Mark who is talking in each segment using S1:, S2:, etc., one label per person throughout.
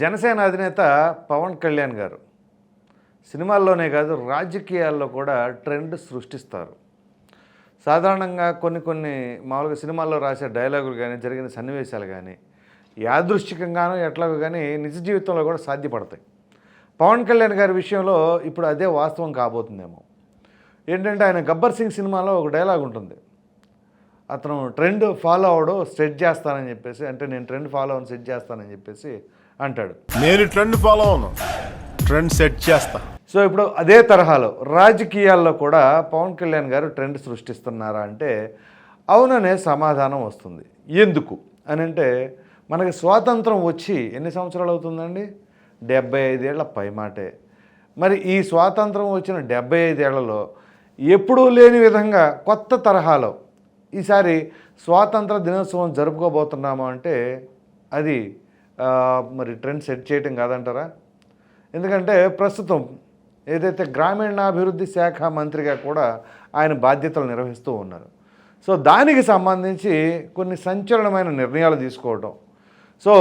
S1: జనసేన అధినేత పవన్ కళ్యాణ్ గారు సినిమాల్లోనే కాదు రాజకీయాల్లో కూడా ట్రెండ్ సృష్టిస్తారు. సాధారణంగా కొన్ని కొన్ని మామూలుగా సినిమాల్లో రాసే డైలాగులు కానీ జరిగిన సన్నివేశాలు కానీ యాదృశ్చికంగానో ఎట్లాగో కానీ నిజ జీవితంలో కూడా సాధ్యపడతాయి. పవన్ కళ్యాణ్ గారి విషయంలో ఇప్పుడు అదే వాస్తవం కాబోతుందేమో. ఏంటంటే ఆయన గబ్బర్ సింగ్ సినిమాలో ఒక డైలాగ్ ఉంటుంది. అతను ట్రెండ్ ఫాలో అవడం సెట్ చేస్తానని చెప్పేసి అంటే నేను ట్రెండ్ ఫాలో అవని సెట్ చేస్తానని చెప్పేసి అంటాడు.
S2: నేను ట్రెండ్ ఫాలో అవును ట్రెండ్ సెట్ చేస్తా.
S1: సో ఇప్పుడు అదే తరహాలో రాజకీయాల్లో కూడా పవన్ కళ్యాణ్ గారు ట్రెండ్ సృష్టిస్తున్నారా అంటే అవుననే సమాధానం వస్తుంది. ఎందుకు అని అంటే మనకి స్వాతంత్రం వచ్చి ఎన్ని సంవత్సరాలు అవుతుందండి? డెబ్బై ఐదేళ్ళ పైమాటే. మరి ఈ స్వాతంత్రం వచ్చిన డెబ్బై ఐదేళ్ళలో ఎప్పుడూ లేని విధంగా కొత్త తరహాలో ఈసారి స్వాతంత్ర దినోత్సవం జరుపుకోబోతున్నాము అంటే అది మరి ట్రెండ్ సెట్ చేయటం కాదంటారా? ఎందుకంటే ప్రస్తుతం ఏదైతే గ్రామీణాభివృద్ధి శాఖ మంత్రిగా కూడా ఆయన బాధ్యతలు నిర్వహిస్తూ ఉన్నారు. సో దానికి సంబంధించి కొన్ని సంచలనమైన నిర్ణయాలు తీసుకోవటం. సో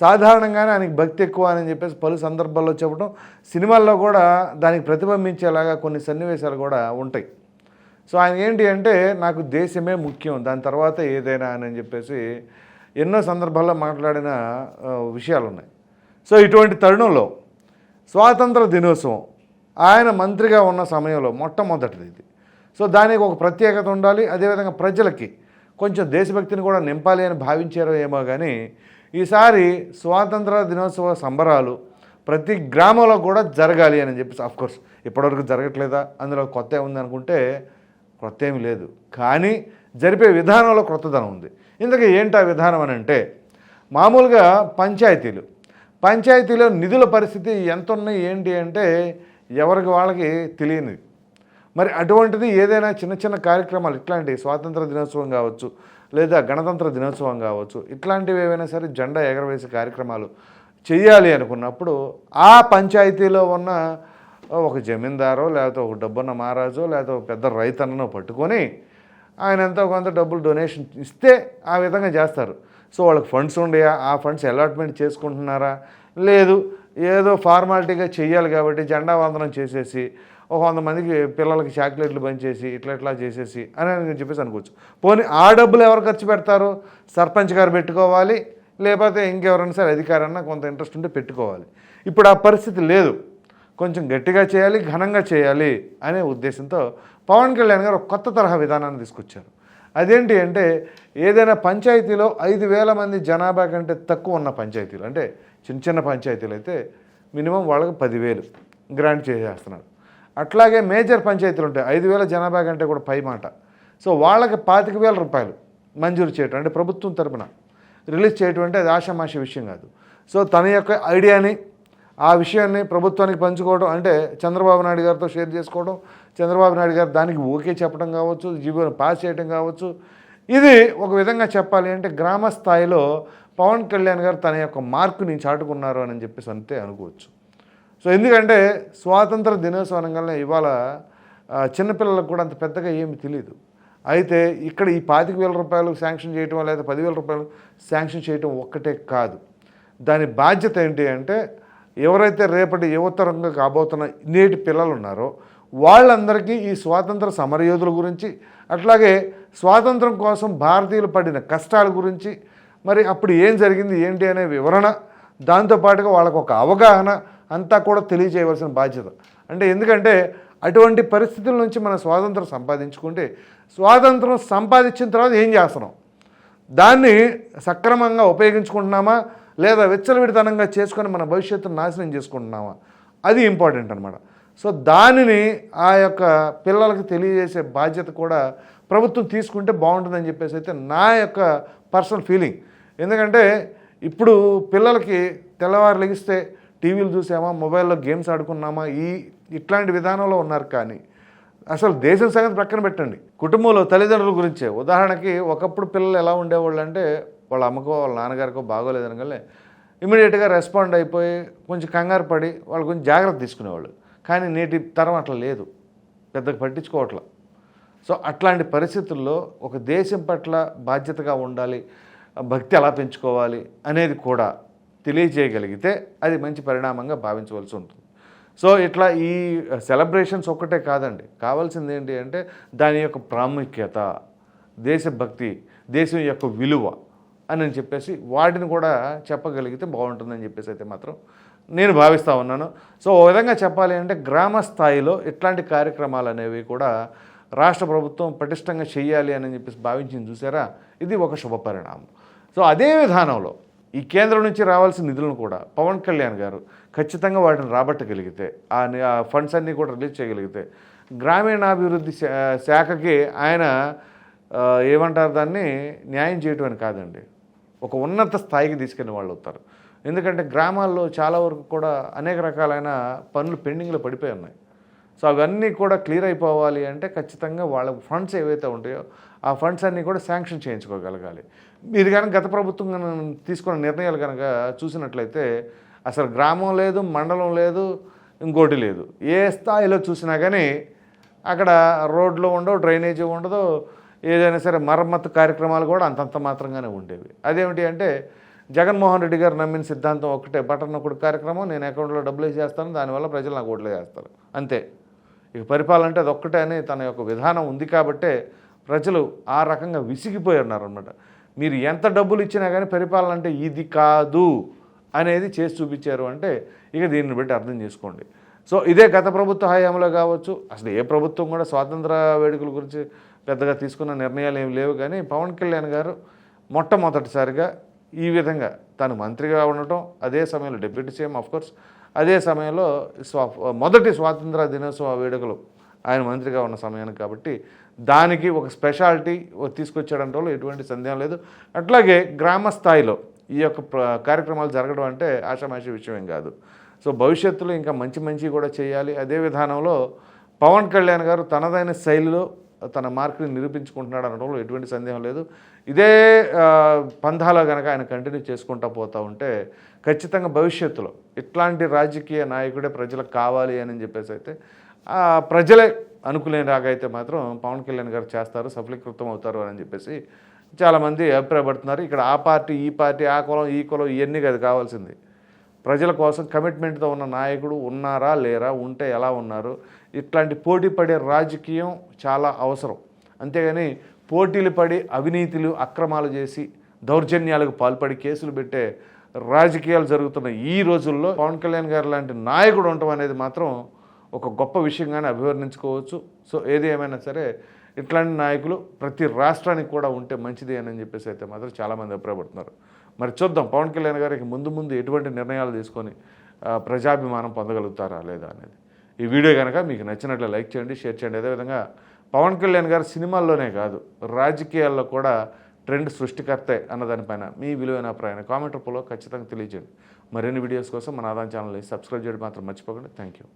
S1: సాధారణంగానే ఆయనకి భక్తి ఎక్కువ అని చెప్పేసి పలు సందర్భాల్లో చెప్పడం సినిమాల్లో కూడా దానికి ప్రతిబింబించేలాగా కొన్ని సన్నివేశాలు కూడా ఉంటాయి. సో ఆయన ఏంటి అంటే నాకు దేశమే ముఖ్యం దాని తర్వాత ఏదైనా అని చెప్పేసి ఎన్నో సందర్భాల్లో మాట్లాడిన విషయాలు ఉన్నాయి సో ఇటువంటి తరుణంలో స్వాతంత్ర దినోత్సవం ఆయన మంత్రిగా ఉన్న సమయంలో మొట్టమొదటిది ఇది. సో దానికి ఒక ప్రత్యేకత ఉండాలి. అదేవిధంగా ప్రజలకి కొంచెం దేశభక్తిని కూడా నింపాలి అని భావించారో ఏమో కానీ ఈసారి స్వాతంత్ర దినోత్సవ సంబరాలు ప్రతి గ్రామంలో కూడా జరగాలి అని చెప్పేసి అఫ్కోర్స్ ఇప్పటివరకు జరగట్లేదా? అందులో కొత్త ఏముంది అనుకుంటే కొత్త ఏమి లేదు. కానీ జరిపే విధానంలో క్రొత్తదనం ఉంది. ఇందుకే ఏంటి ఆ విధానం అని అంటే మామూలుగా పంచాయతీలు. పంచాయతీలో నిధుల పరిస్థితి ఎంత ఉన్నాయి ఏంటి అంటే ఎవరికి వాళ్ళకి తెలియనిది. మరి అటువంటిది ఏదైనా చిన్న చిన్న కార్యక్రమాలు ఇట్లాంటి స్వాతంత్ర దినోత్సవం కావచ్చు లేదా గణతంత్ర దినోత్సవం కావచ్చు ఇట్లాంటివి ఏవైనా సరే జెండా ఎగరవేసే కార్యక్రమాలు చేయాలి అనుకున్నప్పుడు ఆ పంచాయతీలో ఉన్న ఒక జమీందారో లేకపోతే ఒక డబ్బున్న మహారాజో లేకపోతే ఒక పెద్ద రైతన్ననో పట్టుకొని ఆయన ఎంతో కొంత డబ్బులు డొనేషన్ ఇస్తే ఆ విధంగా చేస్తారు. సో వాళ్ళకి ఫండ్స్ ఉండయా? ఆ ఫండ్స్ అలాట్మెంట్ చేసుకుంటున్నారా? లేదు. ఏదో ఫార్మాలిటీగా చెయ్యాలి కాబట్టి జెండా వందనం చేసేసి ఒక వంద మందికి పిల్లలకి చాక్లెట్లు పంచేసి ఇట్లా ఇట్లా చేసేసి అని అని చెప్పేసి అనుకోవచ్చు. పోనీ ఆ డబ్బులు ఎవరు ఖర్చు పెడతారు? సర్పంచ్ గారు పెట్టుకోవాలి లేకపోతే ఇంకెవరైనా సరే అధికారన్నా కొంత ఇంట్రెస్ట్ ఉంటే పెట్టుకోవాలి. ఇప్పుడు ఆ పరిస్థితి లేదు. కొంచెం గట్టిగా చేయాలి ఘనంగా చేయాలి అనే ఉద్దేశంతో పవన్ కళ్యాణ్ గారు ఒక కొత్త తరహా విధానాన్ని తీసుకొచ్చారు. అదేంటి అంటే ఏదైనా పంచాయతీలో ఐదు వేల మంది జనాభా కంటే తక్కువ ఉన్న పంచాయతీలు అంటే చిన్న చిన్న పంచాయతీలు అయితే మినిమం వాళ్ళకి పదివేలు గ్రాంట్ చేసేస్తున్నారు. అట్లాగే మేజర్ పంచాయతీలు ఉంటాయి ఐదు వేల జనాభా కంటే కూడా పై మాట. సో వాళ్ళకి పాతిక వేల రూపాయలు మంజూరు చేయటం అంటే ప్రభుత్వం తరపున రిలీజ్ చేయటం అంటే అది ఆషామాషి విషయం కాదు. సో తన యొక్క ఐడియాని ఆ విషయాన్ని ప్రభుత్వానికి పంచుకోవడం అంటే చంద్రబాబు నాయుడు గారితో షేర్ చేసుకోవడం చంద్రబాబు నాయుడు గారు దానికి ఓకే చెప్పడం కావచ్చు జీవో పాస్ చేయడం కావచ్చు. ఇది ఒక విధంగా చెప్పాలి అంటే గ్రామ స్థాయిలో పవన్ కళ్యాణ్ గారు తన యొక్క మార్కుని చాటుకున్నారు అని చెప్పేసి అంతే అనుకోవచ్చు. సో ఎందుకంటే స్వాతంత్ర దినోత్సవం అనగానే ఇవాళ చిన్నపిల్లలకు కూడా అంత పెద్దగా ఏమి తెలియదు అయితే ఇక్కడ ఈ పాతిక వేల రూపాయలు శాంక్షన్ చేయటం లేదా పదివేల రూపాయలు శాంక్షన్ చేయటం ఒక్కటే కాదు. దాని బాధ్యత ఏంటి అంటే ఎవరైతే రేపటి యువతరంగా కాబోతున్న నేటి పిల్లలు ఉన్నారో వాళ్ళందరికీ ఈ స్వాతంత్ర సమరయోధుల గురించి అట్లాగే స్వాతంత్రం కోసం భారతీయులు పడిన కష్టాల గురించి మరి అప్పుడు ఏం జరిగింది ఏంటి అనే వివరణ దాంతోపాటుగా వాళ్ళకు ఒక అవగాహన అంతా కూడా తెలియజేయవలసిన బాధ్యత. అంటే ఎందుకంటే అటువంటి పరిస్థితుల నుంచి మనం స్వాతంత్రం సంపాదించుకుంటే స్వాతంత్రం సంపాదించిన తర్వాత ఏం చేస్తున్నాం? దాన్ని సక్రమంగా ఉపయోగించుకుంటున్నామా? లేదా విచ్చలవిడితనంగా చేసుకొని మన భవిష్యత్తును నాశనం చేసుకుంటున్నామా? అది ఇంపార్టెంట్ అనమాట సో దానిని ఆ యొక్క పిల్లలకి తెలియజేసే బాధ్యత కూడా ప్రభుత్వం తీసుకుంటే బాగుంటుందని చెప్పేసి అయితే నా యొక్క పర్సనల్ ఫీలింగ్. ఎందుకంటే ఇప్పుడు పిల్లలకి తెల్లవారు లెగిస్తే టీవీలు చూసామా? మొబైల్లో గేమ్స్ ఆడుకున్నామా? ఈ ఇట్లాంటి విధానంలో ఉన్నారు కానీ అసలు దేశం సంగతి ప్రక్కన పెట్టండి. కుటుంబంలో తల్లిదండ్రుల గురించే. ఉదాహరణకి ఒకప్పుడు పిల్లలు ఎలా ఉండేవాళ్ళు అంటే వాళ్ళ అమ్మకో వాళ్ళ నాన్నగారికో బాగోలేదనగానే ఇమీడియట్గా రెస్పాండ్ అయిపోయి కొంచెం కంగారు పడి వాళ్ళు కొంచెం జాగ్రత్త తీసుకునేవాళ్ళు. కానీ నేటి తరం అట్లా లేదు. పెద్దగా పట్టించుకోవట్లా. సో అట్లాంటి పరిస్థితుల్లో ఒక దేశం పట్ల బాధ్యతగా ఉండాలి భక్తి ఎలా పెంచుకోవాలి అనేది కూడా తెలియజేయగలిగితే అది మంచి పరిణామంగా భావించవలసి ఉంటుంది. సో ఇట్లా ఈ సెలబ్రేషన్స్ ఒక్కటే కాదండి. కావాల్సింది ఏంటి అంటే దాని యొక్క ప్రాముఖ్యత దేశభక్తి దేశం యొక్క విలువ. అని చెప్పేసి వాటిని కూడా చెప్పగలిగితే బాగుంటుందని చెప్పేసి అయితే మాత్రం నేను భావిస్తూ ఉన్నాను. సో ఓ విధంగా చెప్పాలి అంటే గ్రామ స్థాయిలో ఇట్లాంటి కార్యక్రమాలు అనేవి కూడా రాష్ట్ర ప్రభుత్వం పటిష్టంగా చేయాలి అని చెప్పేసి భావించింది చూసారా? ఇది ఒక శుభ పరిణామం. సో అదే విధానంలో ఈ కేంద్రం నుంచి రావాల్సిన నిధులను కూడా పవన్ కళ్యాణ్ గారు ఖచ్చితంగా వాటిని రాబట్టగలిగితే ఆ ఫండ్స్ అన్నీ కూడా రిలీజ్ చేయగలిగితే గ్రామీణాభివృద్ధి శా- శాఖకి ఆయన ఏమంటారు దాన్ని న్యాయం చేయటం అని కాదండి. ఒక ఉన్నత స్థాయికి తీసుకెళ్ళిన వాళ్ళు అవుతారు ఎందుకంటే గ్రామాల్లో చాలా వరకు కూడా అనేక రకాలైన పనులు పెండింగ్లో పడిపోయి ఉన్నాయి. సో అవన్నీ కూడా క్లియర్ అయిపోవాలి అంటే ఖచ్చితంగా వాళ్ళ ఫండ్స్ ఏవైతే ఉంటాయో ఆ ఫండ్స్ అన్నీ కూడా శాంక్షన్ చేయించుకోగలగాలి. మీరు కనుక గత ప్రభుత్వం తీసుకున్న నిర్ణయాలు కనుక చూసినట్లయితే అసలు గ్రామం లేదు మండలం లేదు ఇంకోటి లేదు. ఏ స్థాయిలో చూసినా కానీ అక్కడ రోడ్లు ఉండవు డ్రైనేజీ ఉండదు ఏదైనా సరే మరమ్మతు కార్యక్రమాలు కూడా అంతంత మాత్రంగానే ఉండేవి. అదేమిటి అంటే జగన్మోహన్ రెడ్డి గారు నమ్మిన సిద్ధాంతం ఒకటే బటన్ నొక్కడు కార్యక్రమం నేను అకౌంట్లో డబ్బులు వేసేస్తాను దానివల్ల ప్రజలు నాకు ఓట్లు వేస్తారు. అంతే. ఇక పరిపాలన అంటే అదొక్కటే అని తన యొక్క విధానం ఉంది కాబట్టే ప్రజలు ఆ రకంగా విసిగిపోయి ఉన్నారనమాట మీరు ఎంత డబ్బులు ఇచ్చినా కానీ పరిపాలన అంటే ఇది కాదు అనేది చేసి చూపించారు అంటే ఇక దీన్ని బట్టి అర్థం చేసుకోండి. సో ఇదే గత ప్రభుత్వ హయాంలో కావచ్చు అసలు ఏ ప్రభుత్వం కూడా స్వాతంత్ర వేడుకల గురించి పెద్దగా తీసుకున్న నిర్ణయాలు ఏమి లేవు కానీ పవన్ కళ్యాణ్ గారు మొట్టమొదటిసారిగా ఈ విధంగా తను మంత్రిగా ఉండటం అదే సమయంలో డిప్యూటీ సీఎం కోర్స్ అదే సమయంలో స్వా మొదటి స్వాతంత్ర దినోత్సవ వేడుకలు ఆయన మంత్రిగా ఉన్న సమయానికి కాబట్టి దానికి ఒక స్పెషాలిటీ తీసుకొచ్చాడంటే ఎటువంటి సందేహం లేదు. అట్లాగే గ్రామ స్థాయిలో ఈ యొక్క కార్యక్రమాలు జరగడం అంటే ఆషామాషి విషయం కాదు. సో భవిష్యత్తులో ఇంకా మంచి మంచి కూడా చేయాలి. అదే విధానంలో పవన్ కళ్యాణ్ గారు తనదైన శైలిలో తన మార్కుని నిరూపించుకుంటున్నాడు అనడంలో ఎటువంటి సందేహం లేదు. ఇదే ఆ, పంథాలో కనుక ఆయన కంటిన్యూ చేసుకుంటా పోతూ ఉంటే ఖచ్చితంగా భవిష్యత్తులో ఇట్లాంటి రాజకీయ నాయకుడే ప్రజలకు కావాలి అని చెప్పేసి అయితే ప్రజలే అనుకునే రాగైతే మాత్రం పవన్ కళ్యాణ్ గారు చేస్తారు సఫలీకృతం అవుతారు అని చెప్పేసి చాలామంది అభిప్రాయపడుతున్నారు. ఇక్కడ ఆ పార్టీ ఈ పార్టీ ఆ కులం ఈ కులం ఇవన్నీ కాదు కావాల్సింది. ప్రజల కోసం కమిట్మెంట్తో ఉన్న నాయకుడు ఉన్నారా లేరా ఉంటే ఎలా ఉన్నారు? ఇట్లాంటి పోటీ పడే రాజకీయం చాలా అవసరం. అంతేగాని పోటీలు పడి అవినీతులు అక్రమాలు చేసి దౌర్జన్యాలకు పాల్పడి కేసులు పెట్టే రాజకీయాలు జరుగుతున్న ఈ రోజుల్లో పవన్ కళ్యాణ్ గారు లాంటి నాయకుడు ఉండటం అనేది మాత్రం ఒక గొప్ప విషయంగానే అభివర్ణించుకోవచ్చు. సో ఏది ఏమైనా సరే ఇట్లాంటి నాయకులు ప్రతి రాష్ట్రానికి కూడా ఉంటే మంచిది అని చెప్పేసి అయితే మాత్రం చాలామంది అభిప్రాయపడుతున్నారు. మరి చూద్దాం. పవన్ కళ్యాణ్ గారికి ముందు ముందు ఎటువంటి నిర్ణయాలు తీసుకొని ప్రజాభిమానం పొందగలుగుతారా లేదా అనేది. ఈ వీడియో కనుక మీకు నచ్చినట్లు లైక్ చేయండి షేర్ చేయండి. అదేవిధంగా పవన్ కళ్యాణ్ గారు సినిమాల్లోనే కాదు రాజకీయాల్లో కూడా ట్రెండ్ సృష్టికర్తే అన్నదానిపైన మీ విలువైన అభిప్రాయాన్ని కామెంట్ రూపంలో ఖచ్చితంగా తెలియజేయండి. మరిన్ని వీడియోస్ కోసం మన ఆదాయం ఛానల్ని సబ్స్క్రైబ్ చేయడం మాత్రం మర్చిపోకండి. Thank you